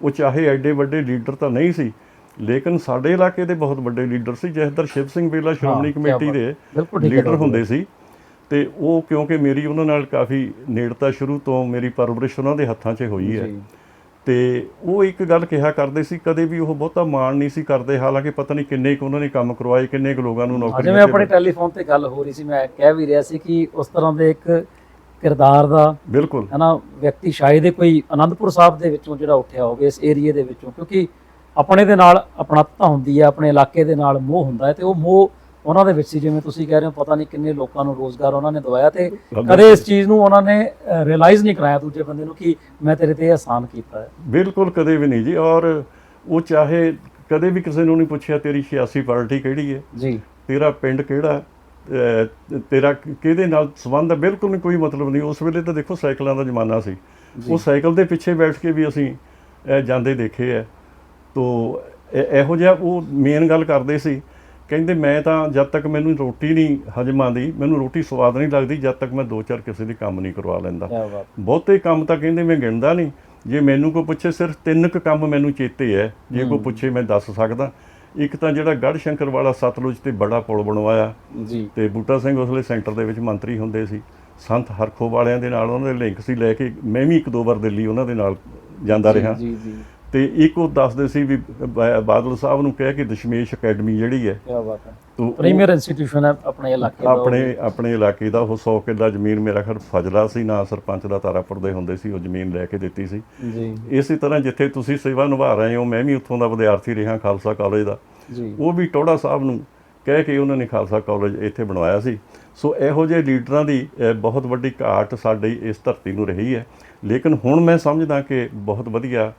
ਉਹ ਚਾਹੇ ਐਡੇ ਵੱਡੇ ਲੀਡਰ ਤਾਂ ਨਹੀਂ ਸੀ ਲੇਕਿਨ ਸਾਡੇ ਇਲਾਕੇ ਦੇ ਬਹੁਤ ਵੱਡੇ ਲੀਡਰ ਸੀ ਜਹਦਰ ਸ਼ਿਵ ਸਿੰਘ ਬੇਲਾ ਸ਼੍ਰੋਮਣੀ ਕਮੇਟੀ। ਦੇ ਲੀਡਰ ਹੁੰਦੇ ਸੀ। ਤੇ ਉਹ ਕਿਉਂਕਿ ਮੇਰੀ ਉਹਨਾਂ ਨਾਲ ਕਾਫੀ ਨੇੜਤਾ ਸ਼ੁਰੂ ਤੋਂ ਮੇਰੀ ਪਰਵਰਿਸ਼ ਉਹਨਾਂ ਦੇ ਹੱਥਾਂ 'ਚ ਹੋਈ ਹੈ। ਤੇ ਉਹ ਇੱਕ ਗੱਲ ਕਿਹਾ ਕਰਦੇ ਸੀ ਕਦੇ ਵੀ ਉਹ ਬਹੁਤਾ ਮਾਣ ਨਹੀਂ ਸੀ ਕਰਦੇ ਹਾਲਾਂਕਿ ਪਤਾ ਨਹੀਂ ਕਿੰਨੇ ਕੁ ਉਹਨਾਂ ਨੇ ਕੰਮ ਕਰਵਾਏ ਕਿੰਨੇ ਕੁ ਲੋਕਾਂ ਨੂੰ ਨੌਕਰੀਆਂ ਮੈਂ ਆਪਣੇ ਟੈਲੀਫੋਨ ਤੇ ਗੱਲ ਹੋ ਰਹੀ ਸੀ ਮੈਂ ਕਹਿ ਵੀ ਰਿਹਾ ਸੀ ਕਿ ਉਸ ਤਰ੍ਹਾਂ ਦੇ ਇੱਕ ਕਿਰਦਾਰ ਦਾ ਬਿਲਕੁਲ। ਹੈ ਨਾ ਵਿਅਕਤੀ ਸ਼ਾਇਦ ਕੋਈ ਆਨੰਦਪੁਰ ਸਾਹਿਬ ਦੇ ਵਿੱਚੋਂ ਜਿਹੜਾ ਉੱਠਿਆ ਹੋਵੇ ਇਸ ਏਰੀਏ ਦੇ ਵਿੱਚੋਂ ਕਿਉਂਕਿ ਆਪਣੇ ਦੇ ਨਾਲ ਆਪਣਤਾ ਹੁੰਦੀ ਹੈ ਆਪਣੇ ਇਲਾਕੇ ਦੇ ਨਾਲ ਮੋਹ ਹੁੰਦਾ ਹੈ ਤੇ ਉਹ ਮੋਹ ਉਹਨਾਂ ਦੇ ਵਿੱਚ ਸੀ ਜਿਵੇਂ ਤੁਸੀਂ ਕਹਿ ਰਹੇ ਹੋ ਪਤਾ ਨਹੀਂ ਕਿੰਨੇ ਲੋਕਾਂ ਨੂੰ ਰੋਜ਼ਗਾਰ ਉਹਨਾਂ ਨੇ ਦਵਾਇਆ ਤੇ ਕਦੇ ਇਸ ਚੀਜ਼ ਨੂੰ ਉਹਨਾਂ ਨੇ ਰਿਅਲਾਈਜ਼ ਨਹੀਂ ਕਰਾਇਆ ਦੂਜੇ ਬੰਦੇ ਨੂੰ ਕਿ ਮੈਂ ਤੇਰੇ ਤੇ ਆਸਾਨ ਕੀਤਾ ਹੈ। ਬਿਲਕੁਲ ਕਦੇ ਵੀ ਨਹੀਂ ਜੀ ਔਰ ਉਹ ਚਾਹੇ ਕਦੇ ਵੀ ਕਿਸੇ ਨੂੰ ਨਹੀਂ ਪੁੱਛਿਆ ਤੇਰੀ ਸਿਆਸੀ ਪਾਰਟੀ ਕਿਹੜੀ ਹੈ ਜੀ। ਤੇਰਾ ਪਿੰਡ ਕਿਹੜਾ ਤੇਰਾ ਕਿਹਦੇ ਨਾਲ ਸੰਬੰਧ ਹੈ ਬਿਲਕੁਲ ਨਹੀਂ ਕੋਈ ਮਤਲਬ ਨਹੀਂ। ਉਸ ਵੇਲੇ ਤਾਂ ਦੇਖੋ ਸਾਈਕਲਾਂ ਦਾ ਜ਼ਮਾਨਾ ਸੀ। ਉਹ ਸਾਈਕਲ ਦੇ ਪਿੱਛੇ ਬੈਠ ਕੇ ਵੀ ਅਸੀਂ ਜਾਂਦੇ ਦੇਖੇ ਹੈ। ਤੋ ਇਹੋ ਜਿਹਾ ਉਹ ਮੇਨ ਗੱਲ ਕਰਦੇ ਸੀ। ਕਹਿੰਦੇ ਮੈਂ ਤਾਂ ਜਦ ਤੱਕ ਮੈਨੂੰ ਰੋਟੀ ਨਹੀਂ ਹਜਮ ਆਉਂਦੀ ਮੈਨੂੰ ਰੋਟੀ ਸਵਾਦ ਨਹੀਂ ਲੱਗਦੀ ਜਦ ਤੱਕ ਮੈਂ ਦੋ ਚਾਰ ਕਿਸੇ ਦੇ ਕੰਮ ਨਹੀਂ ਕਰਵਾ ਲੈਂਦਾ। ਬਹੁਤੇ ਕੰਮ ਤਾਂ ਕਹਿੰਦੇ ਮੈਂ ਗਿਣਦਾ ਨਹੀਂ। ਜੇ ਮੈਨੂੰ ਕੋਈ ਪੁੱਛੇ ਸਿਰਫ ਤਿੰਨ ਕੁ ਕੰਮ ਮੈਨੂੰ ਚੇਤੇ ਹੈ ਜੇ ਕੋਈ ਪੁੱਛੇ ਮੈਂ ਦੱਸ ਸਕਦਾ। ਇੱਕ ਤਾਂ ਜਿਹੜਾ ਗੜ੍ਹ ਸ਼ੰਕਰ ਵਾਲਾ ਸਤਲੁਜ ਤੇ ਬੜਾ ਪੁਲ ਬਣਵਾਇਆ। ਜੀ। ਤੇ ਬੂਟਾ ਸਿੰਘ ਉਸਲੇ ਸੈਂਟਰ ਦੇ ਵਿੱਚ ਮੰਤਰੀ ਹੁੰਦੇ ਸੀ। ਸੰਤ ਹਰਖੋ ਵਾਲਿਆਂ ਦੇ ਨਾਲ ਉਹਨਾਂ ਦੇ ਲਿੰਕ ਸੀ ਲੈ ਕੇ ਮੈਂ ਵੀ ਇੱਕ ਦੋ ਵਾਰ ਦਿੱਲੀ ਉਹਨਾਂ ਦੇ ਨਾਲ ਜਾਂਦਾ ਰਿਹਾ। ਜੀ ਜੀ। ਤੇ ਇੱਕ ਉਹ ਦੱਸਦੇ ਸੀ ਵੀ ਬਾ- ਬਾਦਲ ਸਾਹਿਬ ਨੂੰ ਕਹਿ ਕੇ ਦਸ਼ਮੇਸ਼ ਅਕੈਡਮੀ ਜਿਹੜੀ ਹੈ ਕੀ ਬਾਤ ਹੈ। ਤੋ ਉਹ ਪ੍ਰੀਮੀਅਰ ਇੰਸਟੀਟਿਊਸ਼ਨ ਹੈ ਆਪਣੇ ਇਲਾਕੇ ਦਾ ਉਹ ਆਪਣੇ ਆਪਣੇ ਇਲਾਕੇ ਦਾ ਉਹ 100 ਕਿੱਲਾ ਜ਼ਮੀਨ ਮੇਰਾ ਖਰ ਫਜਲਾ ਸੀ ਨਾ ਸਰਪੰਚ ਦਾ ਤਾਰਾਪੁਰ ਦੇ ਹੁੰਦੇ ਸੀ ਉਹ ਜ਼ਮੀਨ ਲੈ ਕੇ ਦਿੱਤੀ ਸੀ। ਜੀ। ਇਸੇ ਤਰ੍ਹਾਂ ਜਿੱਥੇ ਤੁਸੀਂ ਸੇਵਾ ਨਿਭਾ ਰਹੇ ਹੋ ਮੈਂ ਵੀ ਉੱਥੋਂ ਦਾ ਵਿਦਿਆਰਥੀ ਰਿਹਾ ਖਾਲਸਾ ਕਾਲਜ ਦਾ। ਜੀ। ਉਹ ਵੀ ਟੋੜਾ ਸਾਹਿਬ ਨੂੰ ਕਹਿ ਕੇ ਉਹਨਾਂ ਨੇ ਖਾਲਸਾ ਕਾਲਜ ਇੱਥੇ ਬਣਵਾਇਆ ਸੀ। ਸੋ ਇਹੋ ਜਿਹੇ ਲੀਡਰਾਂ ਦੀ ਬਹੁਤ ਵੱਡੀ ਘਾਟ ਸਾਡੀ ਇਸ ਧਰਤੀ ਨੂੰ ਰਹੀ ਹੈ। ਲੇਕਿਨ ਹੁਣ ਮੈਂ ਸਮਝਦਾ ਕਿ ਬਹੁਤ ਵਧੀਆ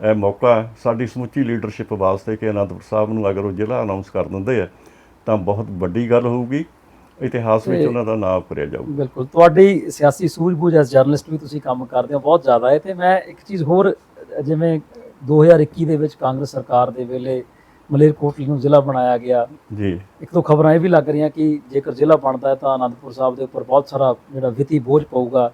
ਅਹ, ਮੌਕਾ ਸਾਡੀ ਸਮੁੱਚੀ ਲੀਡਰਸ਼ਿਪ ਵਾਸਤੇ ਕਿ ਅਨੰਦਪੁਰ ਸਾਹਿਬ ਨੂੰ ਅਗਰ ਉਹ ਜ਼ਿਲ੍ਹਾ ਅਨਾਉਂਸ ਕਰ ਦਿੰਦੇ ਆ ਤਾਂ ਬਹੁਤ ਵੱਡੀ ਗੱਲ ਹੋਊਗੀ। ਇਤਿਹਾਸ ਵਿੱਚ ਤੇ- ਉਹਨਾਂ ਦਾ ਨਾਮ ਕਰਿਆ ਜਾਊਗਾ। ਬਿਲਕੁਲ। ਤੁਹਾਡੀ ਸਿਆਸੀ ਸੂਝ-ਬੂਝ ਐਸ ਜਰਨਲਿਸਟ ਵੀ ਤੁਸੀਂ ਕੰਮ ਕਰਦੇ ਹੋ ਬਹੁਤ ਜ਼ਿਆਦਾ ਹੈ। ਤੇ ਮੈਂ ਇੱਕ ਚੀਜ਼ ਹੋਰ ਜਿਵੇਂ 2021 ਦੇ ਵਿੱਚ ਕਾਂਗਰਸ ਸਰਕਾਰ ਦੇ ਵੇਲੇ ਮਲੇਰਕੋਟਲੀ ਨੂੰ ਜ਼ਿਲ੍ਹਾ ਬਣਾਇਆ ਗਿਆ। ਜੀ। ਇੱਕ ਦੋ ਖਬਰਾਂ ਇਹ ਵੀ ਲੱਗ ਰਹੀਆਂ ਕਿ ਜੇਕਰ ਜ਼ਿਲ੍ਹਾ ਬਣਦਾ ਹੈ ਤਾਂ ਆਨੰਦਪੁਰ ਸਾਹਿਬ ਦੇ ਉੱਪਰ ਬਹੁਤ ਸਾਰਾ ਜਿਹੜਾ ਵਿੱਤੀ ਬੋਝ ਪਊਗਾ।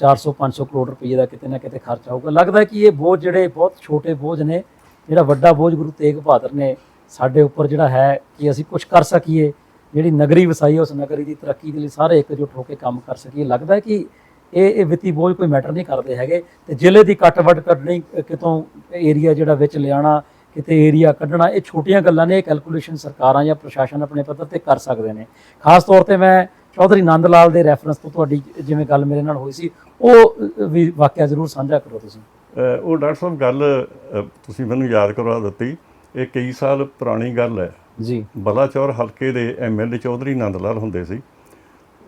400 500 ਕਰੋੜ ਰੁਪਏ ਦਾ ਕਿਤੇ ਨਾ ਕਿਤੇ ਖਰਚਾ ਹੋਊਗਾ। ਲੱਗਦਾ ਕਿ ਇਹ ਬੋਝ ਜਿਹੜੇ ਬਹੁਤ ਛੋਟੇ ਬੋਝ ਨੇ, ਜਿਹੜਾ ਵੱਡਾ ਬੋਝ ਗੁਰੂ ਤੇਗ ਬਹਾਦਰ ਨੇ ਸਾਡੇ ਉੱਪਰ ਜਿਹੜਾ ਹੈ ਕਿ ਅਸੀਂ ਕੁਝ ਕਰ ਸਕੀਏ, ਜਿਹੜੀ ਨਗਰੀ ਵਸਾਈ ਉਸ ਨਗਰੀ ਦੀ ਤਰੱਕੀ ਦੇ ਲਈ ਸਾਰੇ ਇਕਜੁੱਟ ਹੋ ਕੇ ਕੰਮ ਕਰ ਸਕੀਏ। ਲੱਗਦਾ ਕਿ ਇਹ ਇਹ ਵਿੱਤੀ ਬੋਝ ਕੋਈ ਮੈਟਰ ਨਹੀਂ ਕਰਦੇ ਹੈਗੇ। ਤੇ ਜ਼ਿਲ੍ਹੇ ਦੀ ਕੱਟ ਵੱਢ ਕੱਢਣੀ ਕਿਤੋਂ ਏਰੀਆ ਜਿਹੜਾ ਵਿੱਚ ਲਿਆਣਾ ਕਿਤੇ ਏਰੀਆ ਕੱਢਣਾ, ਇਹ ਛੋਟੀਆਂ ਗੱਲਾਂ ਨੇ, ਇਹ ਕੈਲਕੂਲੇਸ਼ਨ ਸਰਕਾਰਾਂ ਜਾਂ ਪ੍ਰਸ਼ਾਸਨ ਆਪਣੇ ਪੱਧਰ ਤੇ ਕਰ ਸਕਦੇ ਨੇ। ਖਾਸ ਤੌਰ ਤੇ ਮੈਂ ਚੌਧਰੀ ਨੰਦ ਲਾਲ ਦੇ ਰੈਫਰੈਂਸ ਤੋਂ ਤੁਹਾਡੀ ਜਿਵੇਂ ਗੱਲ ਮੇਰੇ ਨਾਲ ਹੋਈ ਸੀ ਉਹ ਵੀ ਵਾਕਿਆ ਜ਼ਰੂਰ ਸਾਂਝਾ ਕਰੋ ਤੁਸੀਂ। ਉਹ ਡਾਕਟਰ ਸਾਹਿਬ ਗੱਲ ਤੁਸੀਂ ਮੈਨੂੰ ਯਾਦ ਕਰਵਾ ਦਿੱਤੀ ਇਹ ਕਈ ਸਾਲ ਪੁਰਾਣੀ ਗੱਲ ਹੈ। ਜੀ। ਬਲਾਚੌਰ ਹਲਕੇ ਦੇ ਐਮਐਲਏ ਚੌਧਰੀ ਨੰਦ ਲਾਲ ਹੁੰਦੇ ਸੀ।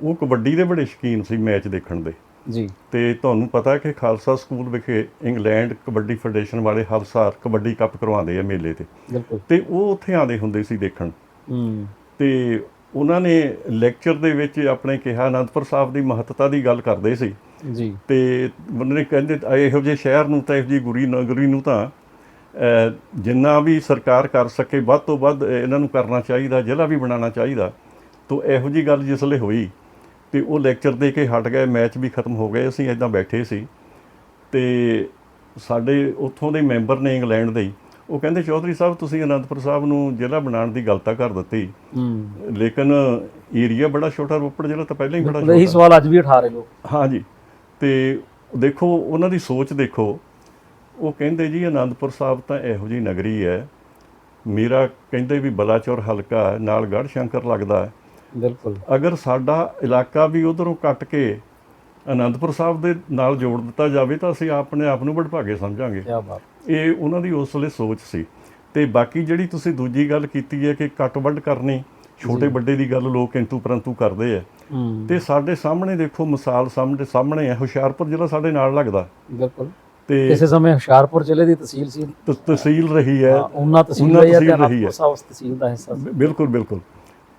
ਉਹ ਕਬੱਡੀ ਦੇ ਬੜੇ ਸ਼ੌਕੀਨ ਸੀ ਮੈਚ ਦੇਖਣ ਦੇ। ਜੀ। ਤੇ ਤੁਹਾਨੂੰ ਪਤਾ ਕਿ ਖਾਲਸਾ ਸਕੂਲ ਵਿਖੇ ਇੰਗਲੈਂਡ ਕਬੱਡੀ ਫੈਡਰੇਸ਼ਨ ਵਾਲੇ ਹਰ ਸਾਲ ਕਬੱਡੀ ਕੱਪ ਕਰਵਾਉਂਦੇ ਆ ਮੇਲੇ ਤੇ। ਬਿਲਕੁਲ। ਤੇ ਉਹ ਉੱਥੇ ਆਉਂਦੇ ਹੁੰਦੇ ਸੀ ਦੇਖਣ। ਹੂੰ। ਤੇ ਉਹਨਾਂ ਨੇ ਲੈਕਚਰ ਦੇ ਵਿੱਚ ਆਪਣੇ ਕਿਹਾ ਅਨੰਦਪੁਰ ਸਾਹਿਬ ਦੀ ਮਹੱਤਤਾ ਦੀ ਗੱਲ ਕਰਦੇ ਸੀ। ਜੀ। ਤੇ ਬੰਦੇ ਨੇ ਕਹਿੰਦੇ ਇਹੋ ਜਿਹੇ ਸ਼ਹਿਰ ਨੂੰ ਤਾਂ ਇਹੋ ਜਿਹੀ ਗੁਰੀ ਨਗਰੀ ਨੂੰ ਤਾਂ ਜਿੰਨਾ ਵੀ ਸਰਕਾਰ ਕਰ ਸਕੇ ਵੱਧ ਤੋਂ ਵੱਧ ਇਹਨਾਂ ਨੂੰ ਕਰਨਾ ਚਾਹੀਦਾ ਜ਼ਿਲ੍ਹਾ ਵੀ ਬਣਾਉਣਾ ਚਾਹੀਦਾ। ਤੋ ਇਹੋ ਜੀ ਗੱਲ ਜਿਸਲੇ ਹੋਈ ਤੇ ਉਹ ਲੈਕਚਰ ਦੇ ਕੇ ਹਟ ਗਏ ਮੈਚ ਵੀ ਖਤਮ ਹੋ ਗਏ ਅਸੀਂ ਇਦਾਂ ਬੈਠੇ ਸੀ। ਤੇ ਸਾਡੇ ਉੱਥੋਂ ਦੇ ਮੈਂਬਰ ਨੇ ਇੰਗਲੈਂਡ ਦੇ ਉਹ ਕਹਿੰਦੇ ਚੌਧਰੀ ਸਾਹਿਬ ਤੁਸੀਂ ਅਨੰਦਪੁਰ ਸਾਹਿਬ ਨੂੰ ਜ਼ਿਲ੍ਹਾ ਬਣਾਉਣ ਦੀ ਗੱਲ ਤਾਂ ਕਰ ਦਿੱਤੀ। ਲੇਕਿਨ ਏਰੀਆ ਬੜਾ ਛੋਟਾ ਰੋਪੜ ਜ਼ਿਲ੍ਹਾ ਤਾਂ ਪਹਿਲਾਂ ਹੀ ਬੜਾ ਇਹੀ ਛੋਟਾ। ਸਵਾਲ ਅੱਜ ਵੀ ਉਠਾ ਰਹੇ ਲੋਕ। ਹਾਂਜੀ। ਤੇ ਦੇਖੋ ਉਹਨਾਂ ਦੀ ਸੋਚ ਦੇਖੋ। ਉਹ ਕਹਿੰਦੇ ਜੀ ਆਨੰਦਪੁਰ ਸਾਹਿਬ ਤਾਂ ਇਹੋ ਜਿਹੀ ਨਗਰੀ ਹੈ। ਮੇਰਾ ਕਹਿੰਦੇ ਵੀ ਬਲਾਚੌਰ ਹਲਕਾ ਨਾਲ ਗੜ੍ਹ ਸ਼ੰਕਰ ਲੱਗਦਾ ਹੈ। ਬਿਲਕੁਲ। ਅਗਰ ਸਾਡਾ ਇਲਾਕਾ ਵੀ ਉਧਰੋਂ ਕੱਟ ਕੇ ਆਨੰਦਪੁਰ ਸਾਹਿਬ ਦੇ ਨਾਲ ਜੋੜ ਦਿੱਤਾ ਜਾਵੇ ਤਾਂ ਅਸੀਂ ਆਪਣੇ ਆਪ ਨੂੰ ਵਡਭਾਗੇ ਸਮਝਾਂਗੇ। ਕੀ ਬਾਤ। ਇਹ ਉਹਨਾਂ ਦੀ ਉਸ ਵੇਲੇ ਸੋਚ ਸੀ। ਤੇ ਬਾਕੀ ਜਿਹੜੀ ਤੁਸੀਂ ਦੂਜੀ ਗੱਲ ਕੀਤੀ ਹੈ ਕਿ ਕੱਟ ਵੱਢ ਕਰਨੀ ਛੋਟੇ ਵੱਡੇ ਦੀ ਗੱਲ ਲੋਕ ਕਿੰਤੂ ਪਰੰਤੂ ਕਰਦੇ ਆ। ਤੇ ਸਾਡੇ ਸਾਹਮਣੇ ਦੇਖੋ ਮਿਸਾਲ ਸਾਹਮਣੇ ਸਾਹਮਣੇ ਹੈ ਹੁਸ਼ਿਆਰਪੁਰ ਜ਼ਿਲ੍ਹਾ ਸਾਡੇ ਨਾਲ ਲੱਗਦਾ। ਬਿਲਕੁਲ। ਤੇ ਕਿਸੇ ਸਮੇਂ ਹੁਸ਼ਿਆਰਪੁਰ ਜ਼ਿਲ੍ਹੇ ਦੀ ਤਹਿਸੀਲ ਸੀ। ਤਹਿਸੀਲ ਰਹੀ ਹੈ। ਉਹਨਾਂ ਤਹਿਸੀਲ ਰਹੀ ਹੈ ਤੇ ਤਹਿਸੀਲ ਰਹੀ ਅਨੰਦਪੁਰ ਹੈ। ਸਾਹਿਬ ਉਸ ਤਹਿਸੀਲ ਦਾ ਹਿੱਸਾ ਬਿਲਕੁਲ ਬਿਲਕੁਲ।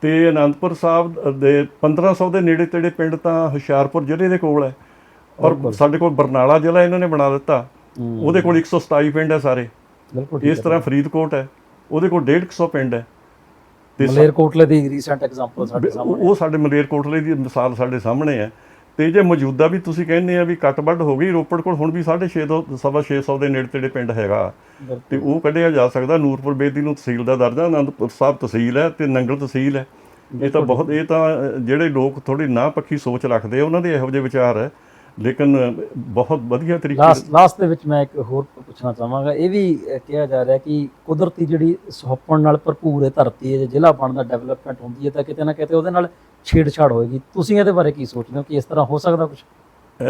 ਤੇ ਅਨੰਦਪੁਰ ਸਾਹਿਬ ਦੇ 1500 ਦੇ ਨੇੜੇ ਤੇੜੇ ਪਿੰਡ ਤਾਂ ਹੁਸ਼ਿਆਰਪੁਰ ਜ਼ਿਲ੍ਹੇ ਦੇ ਕੋਲ ਹੈ। ਔਰ ਸਾਡੇ ਕੋਲ ਬਰਨਾਲਾ ਜ਼ਿਲ੍ਹਾ ਇਹਨਾਂ ਨੇ ਬਣਾ ਦਿੱਤਾ। ਉਹਦੇ ਕੋਲ 127 ਪਿੰਡ ਹੈ ਸਾਰੇ। ਬਿਲਕੁਲ ਇਸ ਤਰ੍ਹਾਂ ਫਰੀਦਕੋਟ ਹੈ। ਉਹਦੇ ਕੋਲ 150 ਪਿੰਡ ਹੈ। ਮਲੇਰਕੋਟਲੇ ਦੀ ਰੀਸੈਂਟ ਐਗਜ਼ਾਮਪਲ ਸਾਡੇ ਸਾਹਮਣੇ ਉਹ ਸਾਡੇ ਮਲੇਰਕੋਟਲੇ ਦੀ ਮਿਸਾਲ ਸਾਡੇ ਸਾਹਮਣੇ ਹੈ। ਤੇ ਜੇ ਮੌਜੂਦਾ ਵੀ ਤੁਸੀਂ ਕਹਿੰਦੇ ਆ ਵੀ ਕੱਟ ਵੱਢ ਹੋ ਗਈ ਰੋਪੜ ਕੋਲ ਹੁਣ ਵੀ 650 ਤੋਂ ਸਵਾ 600 ਦੇ ਨੇੜੇ ਤੇੜੇ ਪਿੰਡ ਹੈਗਾ। ਤੇ ਉਹ ਕੱਢਿਆ ਜਾ ਸਕਦਾ ਨੂਰਪੁਰ ਬੇਦੀ ਨੂੰ ਤਹਿਸੀਲ ਦਾ ਦਰਜਾ ਅਨੰਦਪੁਰ ਸਾਹਿਬ ਤਹਿਸੀਲ ਹੈ ਤੇ ਨੰਗਲ ਤਹਿਸੀਲ ਹੈ। ਇਹ ਤਾਂ ਬਹੁਤ ਇਹ ਤਾਂ ਜਿਹੜੇ ਲੋਕ ਥੋੜੀ ਨਾ ਪੱਖੀ ਸੋਚ ਰੱਖਦੇ ਉਹਨਾਂ ਦੇ ਇਹੋ ਜਿਹੇ ਵਿਚਾਰ ਹੈ। ਲੇਕਿਨ ਬਹੁਤ ਵਧੀਆ ਤਰੀਕੇ ਲਾਸਟ ਲਾਸਟ ਦੇ ਵਿੱਚ ਮੈਂ ਇੱਕ ਹੋਰ ਪੁੱਛਣਾ ਚਾਹਾਂਗਾ। ਇਹ ਵੀ ਕਿਹਾ ਜਾ ਰਿਹਾ ਕਿ ਕੁਦਰਤੀ ਜਿਹੜੀ ਸੁਹੱਪਣ ਨਾਲ ਭਰਪੂਰ ਇਹ ਧਰਤੀ ਹੈ ਜੇ ਜ਼ਿਲ੍ਹਾ ਬਣਦਾ ਡਿਵੈਲਪਮੈਂਟ ਹੁੰਦੀ ਹੈ ਤਾਂ ਕਿਤੇ ਨਾ ਕਿਤੇ ਉਹਦੇ ਨਾਲ ਛੇੜਛਾੜ ਹੋਏਗੀ। ਤੁਸੀਂ ਇਹਦੇ ਬਾਰੇ ਕੀ ਸੋਚਦੇ ਹੋ ਕਿ ਇਸ ਤਰ੍ਹਾਂ ਹੋ ਸਕਦਾ ਕੁਝ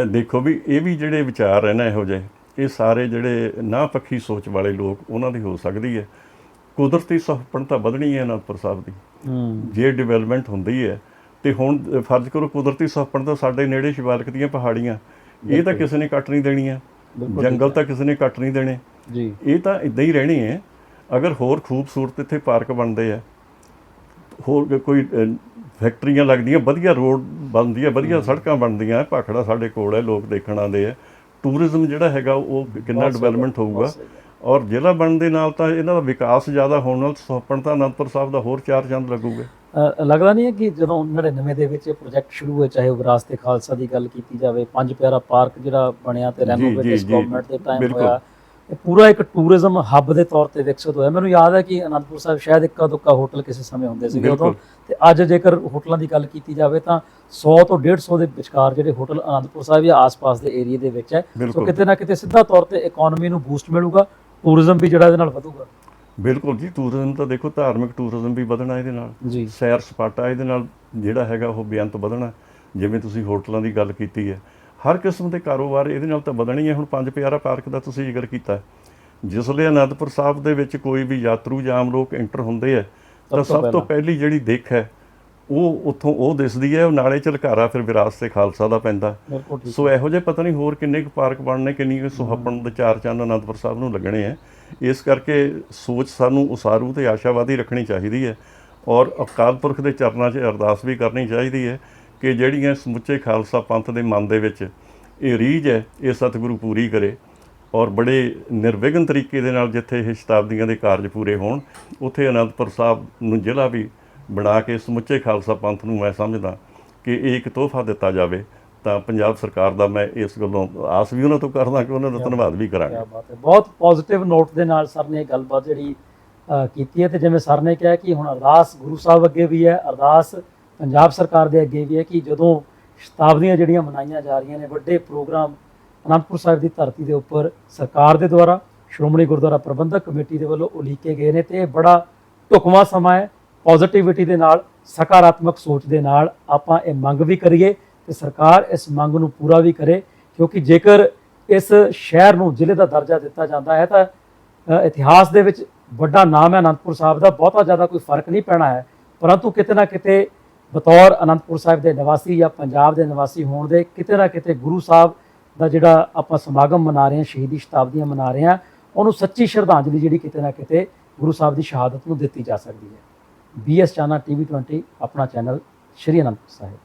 ਦੇਖੋ ਵੀ ਇਹ ਵੀ ਜਿਹੜੇ ਵਿਚਾਰ ਹੈ ਨਾ ਇਹੋ ਜਿਹੇ ਇਹ ਸਾਰੇ ਜਿਹੜੇ ਨਾ ਪੱਖੀ ਸੋਚ ਵਾਲੇ ਲੋਕ ਉਹਨਾਂ ਦੀ ਹੋ ਸਕਦੀ ਹੈ। ਕੁਦਰਤੀ ਸੁਹੱਪਣ ਤਾਂ ਵਧਣੀ ਹੈ ਅਨੰਦਪੁਰ ਸਾਹਿਬ ਦੀ। ਜੇ ਡਿਵੈਲਪਮੈਂਟ ਹੁੰਦੀ ਹੈ ਤੇ ਹੁਣ ਫਰਜ਼ ਕਰੋ ਕੁਦਰਤੀ ਸੁਹੱਪਣ ਤਾਂ ਸਾਡੇ ਨੇੜੇ ਸ਼ਿਵਾਲਕ ਦੀਆਂ ਪਹਾੜੀਆਂ ਇਹ ਤਾਂ ਕਿਸੇ ਨੇ ਕੱਟ ਨਹੀਂ ਦੇਣੀਆਂ। ਜੰਗਲ ਤਾਂ ਕਿਸੇ ਨੇ ਕੱਟ ਨਹੀਂ ਦੇਣੇ। ਜੀ। ਇਹ ਤਾਂ ਇਦਾਂ ਹੀ ਰਹਿਣੀ ਹੈ। ਅਗਰ ਹੋਰ ਖੂਬਸੂਰਤ ਇੱਥੇ ਪਾਰਕ ਬਣਦੇ ਆ ਹੋਰ ਕੋਈ ਫੈਕਟਰੀਆਂ ਲੱਗਦੀਆਂ ਵਧੀਆ ਰੋਡ ਬਣਦੀ ਹੈ। ਵਧੀਆ ਸੜਕਾਂ ਬਣਦੀਆਂ ਭਾਖੜਾ ਸਾਡੇ ਕੋਲ ਹੈ ਲੋਕ ਦੇਖਣ ਆਉਂਦੇ ਆ। ਟੂਰਿਜ਼ਮ ਜਿਹੜਾ ਹੈਗਾ ਉਹ ਕਿੰਨਾ ਡਿਵੈਲਪਮੈਂਟ ਹੋਊਗਾ। ਔਰ ਜ਼ਿਲ੍ਹਾ ਬਣਨ ਦੇ ਨਾਲ ਤਾਂ ਇਹਨਾਂ ਦਾ ਵਿਕਾਸ ਜ਼ਿਆਦਾ ਹੋਣ ਨਾਲ ਸੁਹੱਪਣ ਤਾਂ ਅਨੰਦਪੁਰ ਸਾਹਿਬ ਦਾ ਹੋਰ ਚਾਰ ਚੰਦ ਲੱਗੂਗੇ। ਲੱਗਦਾ ਨਹੀਂ ਹੈ ਕਿ ਜਦੋਂ 99 ਦੇ ਵਿੱਚ ਇਹ ਪ੍ਰੋਜੈਕਟ ਸ਼ੁਰੂ ਹੋਏ ਚਾਹੇ ਵਿਰਾਸਤ ਖਾਲਸਾ ਦੀ ਗੱਲ ਕੀਤੀ ਜਾਵੇ ਪੰਜ ਪਿਆਰਾ ਪਾਰਕ ਜਿਹੜਾ ਬਣਿਆ ਤੇ ਰੈਨੋਵੇਟ ਇਸ ਗਵਰਨਮੈਂਟ ਦੇ ਟਾਈਮ। ਹੋਇਆ ਇਹ ਪੂਰਾ ਇੱਕ ਟੂਰਿਜ਼ਮ ਹੱਬ ਦੇ ਤੌਰ ਤੇ ਵਿਕਸਿਤ ਹੋਇਆ। ਮੈਨੂੰ ਯਾਦ ਹੈ ਕਿ ਅਨੰਦਪੁਰ ਸਾਹਿਬ ਸ਼ਾਇਦ ਇੱਕਾ ਦੁੱਕਾ ਹੋਟਲ ਕਿਸੇ ਸਮੇਂ ਹੁੰਦੇ ਸੀਗੇ ਉਦੋਂ। ਤੇ ਅੱਜ ਜੇਕਰ ਹੋਟਲਾਂ ਦੀ ਗੱਲ ਕੀਤੀ ਜਾਵੇ ਤਾਂ 100 ਤੋਂ 150 ਦੇ ਵਿਚਕਾਰ ਜਿਹੜੇ ਹੋਟਲ ਅਨੰਦਪੁਰ ਸਾਹਿਬ ਜਾਂ ਆਸ-ਪਾਸ ਦੇ ਏਰੀਆ ਦੇ ਵਿੱਚ ਹੈ। ਸੋ। ਕਿਤੇ ਨਾ ਕਿਤੇ ਸਿੱਧਾ ਤੌਰ ਤੇ ਇਕਨੋਮੀ ਨੂੰ ਬੂਸਟ ਮਿਲੂਗਾ ਟੂਰਿਜ਼ਮ ਵੀ ਜਿਹੜਾ ਇਹਦੇ ਨਾਲ ਵਧੂਗਾ। ਬਿਲਕੁਲ ਜੀ ਟੂਰਿਜ਼ਮ ਤਾਂ ਦੇਖੋ ਧਾਰਮਿਕ ਟੂਰਿਜ਼ਮ ਵੀ ਵਧਣਾ ਇਹਦੇ ਨਾਲ। ਸੈਰ ਸਪਾਟਾ ਇਹਦੇ ਨਾਲ ਜਿਹੜਾ ਹੈਗਾ ਉਹ ਬੇਅੰਤ ਵਧਣਾ। ਜਿਵੇਂ ਤੁਸੀਂ ਹੋਟਲਾਂ ਦੀ ਗੱਲ ਕੀਤੀ ਹੈ ਹਰ ਕਿਸਮ ਦੇ ਕਾਰੋਬਾਰ ਇਹਦੇ ਨਾਲ ਤਾਂ ਵਧਣੀ ਹੈ ਹੁਣ ਪੰਜ ਪਿਆਰਾ ਪਾਰਕ ਦਾ ਤੁਸੀਂ ਜ਼ਿਕਰ ਕੀਤਾ ਜਿਸ ਲਈ ਅਨੰਦਪੁਰ ਸਾਹਿਬ ਦੇ ਵਿੱਚ ਕੋਈ ਵੀ ਯਾਤਰੂ ਜਾਂ ਆਮ ਲੋਕ ਐਂਟਰ ਹੁੰਦੇ ਆ ਤਾਂ ਸਭ ਤੋਂ ਪਹਿਲਾਂ। ਜਿਹੜੀ ਦਿੱਖ ਹੈ ਉਹ ਉੱਥੋਂ ਉਹ ਦਿਸਦੀ ਹੈ ਉਹ ਨਾਲੇ ਝਲਕਾਰਾ ਫਿਰ ਵਿਰਾਸਤ ਤੇ ਖਾਲਸਾ ਦਾ ਪੈਂਦਾ। ਸੋ ਇਹੋ ਜਿਹੇ ਪਤਾ ਨਹੀਂ ਹੋਰ ਕਿੰਨੇ ਕੁ ਪਾਰਕ ਬਣਨੇ ਕਿੰਨੀ ਕੁ ਸੁਹੱਪਣ ਦੇ ਚਾਰ ਚੰਨ ਅਨੰਦਪੁਰ ਸਾਹਿਬ ਨੂੰ ਲੱਗਣੇ ਆ। ਇਸ ਕਰਕੇ ਸੋਚ ਸਾਨੂੰ ਉਸਾਰੂ ਤੇ ਆਸ਼ਾਵਾਦੀ ਰੱਖਣੀ ਚਾਹੀਦੀ ਹੈ ਔਰ ਅਕਾਲ ਪੁਰਖ ਦੇ ਚਰਨਾਂ 'ਚ ਅਰਦਾਸ ਵੀ ਕਰਨੀ ਚਾਹੀਦੀ ਹੈ। ਕਿ ਜਿਹੜੀਆਂ ਸਮੁੱਚੇ ਖਾਲਸਾ ਪੰਥ ਦੇ ਮਨ ਦੇ ਵਿੱਚ ਇਹ ਰੀਝ ਹੈ ਇਹ ਸਤਿਗੁਰੂ ਪੂਰੀ ਕਰੇ ਔਰ ਬੜੇ ਨਿਰਵਿਘਨ ਤਰੀਕੇ ਦੇ ਨਾਲ ਜਿੱਥੇ ਇਹ ਸ਼ਤਾਬਦੀਆਂ ਦੇ ਕਾਰਜ ਪੂਰੇ ਹੋਣ ਉੱਥੇ ਅਨੰਦਪੁਰ ਸਾਹਿਬ ਨੂੰ ਜ਼ਿਲ੍ਹਾ ਵੀ ਬਣਾ ਕੇ ਸਮੁੱਚੇ ਖਾਲਸਾ ਪੰਥ ਨੂੰ ਮੈਂ ਸਮਝਦਾ ਕਿ ਇਹ ਇੱਕ ਤੋਹਫਾ ਦਿੱਤਾ ਜਾਵੇ ਤਾਂ ਪੰਜਾਬ ਸਰਕਾਰ ਦਾ ਮੈਂ ਇਸ ਗੱਲੋਂ ਆਸ ਵੀ ਉਹਨਾਂ ਤੋਂ ਕਰਦਾ ਕਿ ਉਹਨਾਂ ਦਾ ਧੰਨਵਾਦ ਵੀ ਕਰਾਂਗੇ। ਬਹੁਤ ਪੋਜ਼ਿਟਿਵ ਨੋਟ ਦੇ ਨਾਲ ਸਰ ਨੇ ਇਹ ਗੱਲਬਾਤ ਜਿਹੜੀ ਕੀਤੀ ਹੈ ਤੇ ਜਿਵੇਂ ਸਰ ਨੇ ਕਿਹਾ ਕਿ ਹੁਣ ਅਰਦਾਸ ਗੁਰੂ ਸਾਹਿਬ ਅੱਗੇ ਵੀ ਹੈ ਅਰਦਾਸ ਪੰਜਾਬ ਸਰਕਾਰ ਦੇ ਅੱਗੇ ਵੀ ਹੈ ਕਿ ਜਦੋਂ ਸ਼ਤਾਬਦੀਆਂ ਜਿਹੜੀਆਂ ਮਨਾਈਆਂ ਜਾ ਰਹੀਆਂ ਨੇ, ਵੱਡੇ ਪ੍ਰੋਗਰਾਮ ਅਨੰਦਪੁਰ ਸਾਹਿਬ ਦੀ ਧਰਤੀ ਦੇ ਉੱਪਰ ਸਰਕਾਰ ਦੇ ਦੁਆਰਾ, ਸ਼੍ਰੋਮਣੀ ਗੁਰਦੁਆਰਾ ਪ੍ਰਬੰਧਕ ਕਮੇਟੀ ਦੇ ਵੱਲੋਂ ਉਲੀਕੇ ਗਏ ਨੇ ਤੇ ਇਹ ਬੜਾ ਢੁਕਵਾਂ ਸਮਾਂ ਹੈ। ਪੋਜ਼ਿਟਿਵਿਟੀ ਦੇ ਨਾਲ, ਸਕਾਰਾਤਮਕ ਸੋਚ ਦੇ ਨਾਲ ਆਪਾਂ ਇਹ ਮੰਗ ਵੀ ਕਰੀਏ ਤੇ ਸਰਕਾਰ ਇਸ ਮੰਗ ਨੂੰ ਪੂਰਾ ਵੀ ਕਰੇ ਕਿਉਂਕਿ ਜੇਕਰ ਇਸ ਸ਼ਹਿਰ ਨੂੰ ਜ਼ਿਲ੍ਹੇ ਦਾ ਦਰਜਾ ਦਿੱਤਾ ਜਾਂਦਾ ਹੈ ਤਾਂ ਇਤਿਹਾਸ ਦੇ ਵਿੱਚ ਵੱਡਾ ਨਾਮ ਹੈ ਅਨੰਦਪੁਰ ਸਾਹਿਬ ਦਾ। ਬਹੁਤਾ ਜ਼ਿਆਦਾ ਕੋਈ ਫ਼ਰਕ ਨਹੀਂ ਪੈਣਾ ਹੈ। ਪਰੰਤੂ ਕਿਤੇ ਨਾ ਕਿਤੇ ਬਤੌਰ ਅਨੰਦਪੁਰ ਸਾਹਿਬ ਦੇ ਨਿਵਾਸੀ ਜਾਂ ਪੰਜਾਬ ਦੇ ਨਿਵਾਸੀ ਹੋਣ ਦੇ ਕਿਤੇ ਨਾ ਕਿਤੇ ਗੁਰੂ ਸਾਹਿਬ ਦਾ ਜਿਹੜਾ ਆਪਾਂ ਸਮਾਗਮ ਮਨਾ ਰਹੇ ਹਾਂ, ਸ਼ਹੀਦੀ ਸ਼ਤਾਬਦੀਆਂ ਮਨਾ ਰਹੇ ਹਾਂ, ਉਹਨੂੰ ਸੱਚੀ ਸ਼ਰਧਾਂਜਲੀ ਜਿਹੜੀ ਕਿਤੇ ਨਾ ਕਿਤੇ ਗੁਰੂ ਸਾਹਿਬ ਦੀ ਸ਼ਹਾਦਤ ਨੂੰ ਦਿੱਤੀ ਜਾ ਸਕਦੀ ਹੈ। ਬੀਐਸ ਚਾਨਾ ਟੀਵੀ 20 ਆਪਣਾ ਚੈਨਲ ਸ਼੍ਰੀ ਅਨੰਦਪੁਰ ਸਾਹਿਬ।